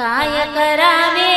કાય કરાવે